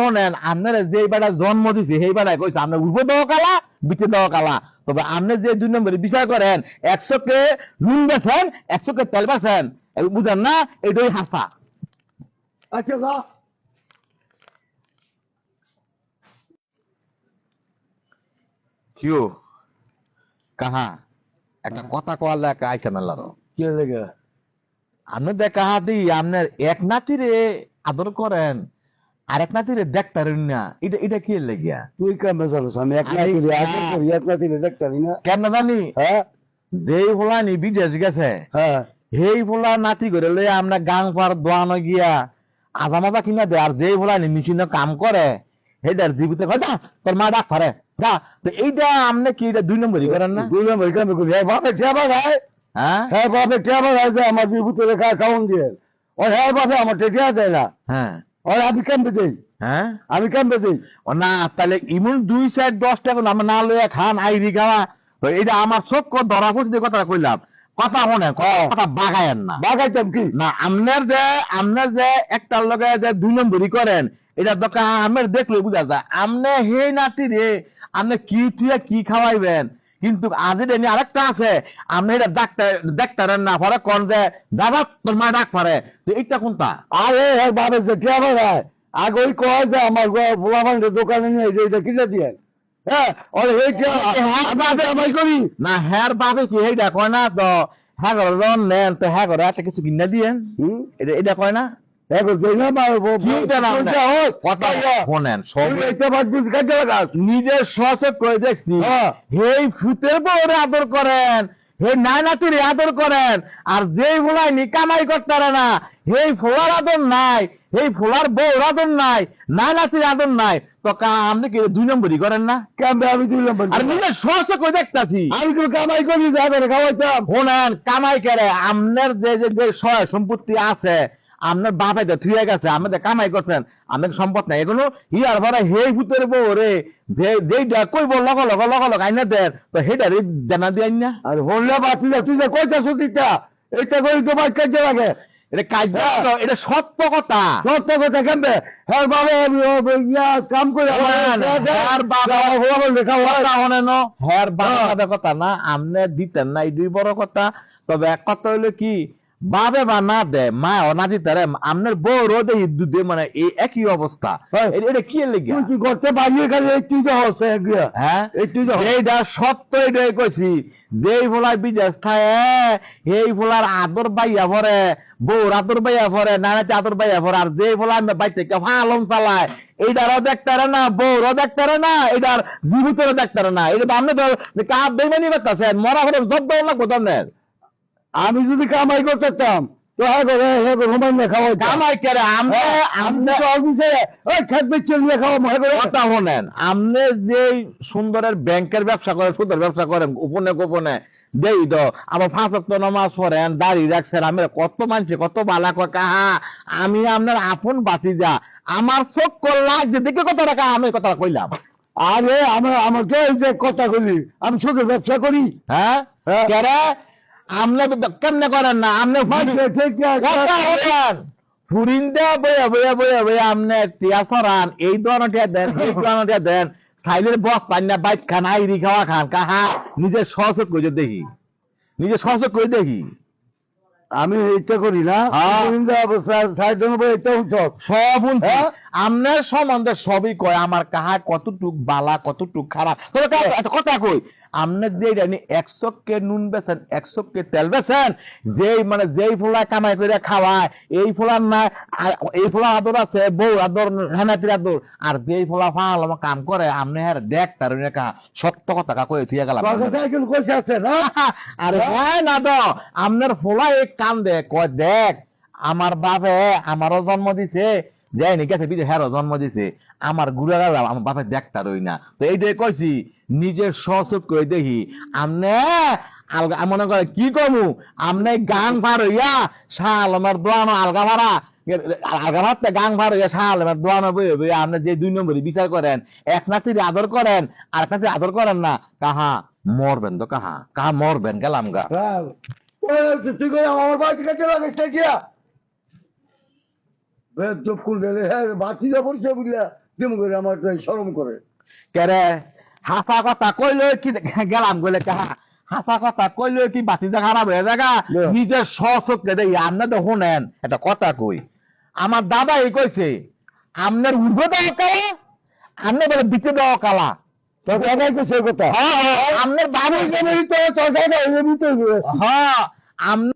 শোনেন আপনারা যে বেটা জন্ম দিছে সেই কইছে আপনার উপর দেওয়া কালা বিটে দেওয়া কালা তবে আপনি যে দুই নম্বরে বিচার করেন একশো কে নুন বেছেন একশো কে তেল বেছেন বুঝেন না? এটাই হাসা। আচ্ছা কাহা? একটা কথা কোয়ার লেখা আইসা মেলারো কি লেগে আপনি দেখা হাতি আপনার এক নাতিরে আদর করেন। আর এক নাতিরে দেখতারেন না। এটা এটা কি লেগিয়া? তুই কেমন জানোস? আমি এক আরে নাতি রে এক না। দেখতারি কেন জানি? হ্যাঁ। যেই ফুলানি বিদেশ গেছে হ্যাঁ। সেই ফুলা নাতি করে লই আমরা গাং পার দোয়ানো গিয়া আজা মাজা কিনা দে আর যেই ফুলানি মেশিনে কাম করে সেইটার জীবিত কয় যা তোর মা ডাক পারে যা। তো এইটা আপনি কি এটা দুই নম্বরই করেন না? দুই নম্বর কেমন করি। হ্যাঁ বাপে ঠেবা খায় হ্যাঁ? হ্যাঁ বাপে ঠেবা খায় যে আমার বিভূতি রেখা খাওয়ান দিয়ে ও হ্যাঁ বাপে আমার টেটিয়া দেয় না। হ্যাঁ। ওর আমি কেমবে দিই হ্যাঁ? আমি কেমবে দিই ও না তাহলে ইমন দুই সাইড দশ টাকা আমরা না লইয়া খান আইরি এটা আমার সব ধরা পড়ছে কথা কইলাম। কথা মনে কথা বাগায়েন না। বাগাইতাম কি? না আপনার যে যে একটার লগে যে দুই নম্বরই করেন এটা দোকান আমের দেখলে বুঝা যায়। আমনে হে নাতি রে আপনি কি তুই কি খাওয়াইবেন? কিন্তু আজ এটা নিয়ে আরেকটা আছে। এটা ডাক্তার ডাক্তারের না পরে কোন যে দাদা তোর মা ডাক পারে। তো এইটা কোনটা? আরে হ্যাঁ বাপে যে খায় আগে ওই কয় যে আমার পোলাপানের দোকানে নিয়ে এটা কিনে দিয়ে হ্যাঁ ওর এই আমি করি। না হ্যার বাবে কি এইটা কয় না তো হ্যাঁ নেন তো হ্যাঁ একটা কিছু কিনে দিয়েন এটা এটা কয় না? নিজের সচে করে দেখছি? হ্যাঁ। হেই ফুতের বউরে আদর করেন হে নাইনাতির আদর করেন আর যেই ফুলাই নি কামাই করতে না হেই ফোলার আদর নাই এই ফোলার বউর আদর নাই নাইনাতির আদর নাই। তো কা আপনি কি দুই নম্বরই করেন না? আমি দুই নম্বর আর নিজের সচে করে দেখতাছি? আমি তো কামাই করি যাবে খাওয়াইতাম। শোনেন কামাই করে আপনার যে যে যে সয় সম্পত্তি আছে আপনার বাপে তো থুয়ে গেছে আমাদের কামাই করছেন আমাদের সম্পদ নাই। এগুলো হিয়ার ভরা হেই ভূতের বউ রে যে যেইটা কইব লগ লগ লগ লগ আইনা দেন তো হেটারে দেনা দিয়ে আইন। আর হল্লা বাতি তুই যে কইতা সুতিটা এটা করি তো বাদ কাজে লাগে? এটা কাজ এটা সত্য কথা। সত্য কথা কেমবে হ্যাঁ বাবা কাম করে হ্যার বাবা লেখা কথা শোনেন হ্যার বাবা কথা না আমনে দিতেন না এই দুই বড় কথা। তবে এক কথা হইল কি বাবে বা না দে মা অনাদি না দিতে রে আমনের বউ রোদে দুধে মানে এই একই অবস্থা। হ্যাঁ। এটা কি লেগে কি করতে গেলে এই তুই তো হচ্ছে হ্যাঁ? তুই তো এইটা সত্য এটাই কইছি যেই ফোলার বিদেশ খায় এই ফোলার আদর বাইয়া ভরে বউর আদর বাইয়া ভরে নানাতে আদর বাইয়া ভরে আর যেই ফোলা আমি বাইতে কে চালায় এইটারও দেখতারে না বউরও দেখতারে না এটার জীবিতরও দেখতারে না। এটা আপনি তো কাপ বেমানি করতেছেন মরা করে জব দেওয়া লাগবো তন্নের আমি যদি কামাই করতাম হ্যাঁ হ্যাঁ হ্যাঁ, আপনি বেচে যে সুন্দরের ব্যাংকের ব্যবসা করেন ব্যবসা করেন গোপনে গোপনে দেই আমার পড়েন দাড়ি রাখছেন আমি কত মানছে কত বালা কাহা আমি আপনার আপন বাতি যা আমার চোখ করলাম যে দেখে কত টাকা আমি কথা কইলাম। আরে আমার আমাকে যে কথা করি আমি শুধু ব্যবসা করি। হ্যাঁ কেরে কেমনে করেন না? আপনি মাঝে থেকে কথা বলেন ফুরিন দেয়া বইয়া বইয়া বইয়া বইয়া আপনি টিয়া সরান এই ধরনের দেন এই ধরনের দেন। সাইলের বস পান না বাইক খান আইরি খাওয়া খান। কাহা? নিজের সহযোগ করে দেখি। নিজের সহযোগ করে দেখি। আমি এটা করি না। হ্যাঁ। সাইড সব। হ্যাঁ? আপনার সম্বন্ধে সবই কয় আমার কাহা কতটুক বালা কতটুক খারাপ। কথা কই আপনার যে একশো কে নুন বেছেন একশো কে তেল বেছেন যেই মানে যেই ফোলা কামাই করে খাওয়ায় এই ফোলার না এই ফোলা আদর আছে বউ আদর হেনাতির আদর আর যেই ফোলা ফাল আমার কাম করে আপনি হ্যাঁ দেখ তার কা সত্য কথা কা কই থুয়ে গেলাম আরে হ্যাঁ না তো আপনার ফোলা এক কাম দে কয় দেখ আমার বাপে আমারও জন্ম দিছে যায়নি গেছে বিজয় হ্যারও জন্ম দিছে। আমার গুড়া গেলাম, আমার বাপে দেখতা রই না। তো এইটাই কইছি নিজের সচক করে দেখি, আমনে আলগা মনে করে, কি কমু? আমনে গান পার হইয়া শাল আমার দোয়ানো আলগা ভাড়া। আলগা গান ভার হইয়া শাল আমার দোয়ানো বই আপনি যে দুই নম্বরই বিচার করেন, এক নাতির আদর করেন, আর এক নাতির আদর করেন না, কাহা? মরবেন তো কাহা? কাহা মরবেন? গেলাম গা। তুই আমার বাড়ি কাছে বেদব করলে হ্যাঁ বাতি পড়ছে বুঝলা তেমন করে আমার শরম করে। কেরে হাসা কথা কইলে কি গেলাম গেলে কাহা হাসা কথা কইলে কি বাতিজা খারাপ হয়ে জায়গা নিজের সচককে দেই আপনি তো শুনেন একটা কথা কই। আমার দাদা এই কইছে আপনার উর্ধ্ব দেওয়া কালা আপনি বলে বিচে দেওয়া কালা। হ্যাঁ আপনার বাবু এই হ্যাঁ আপনি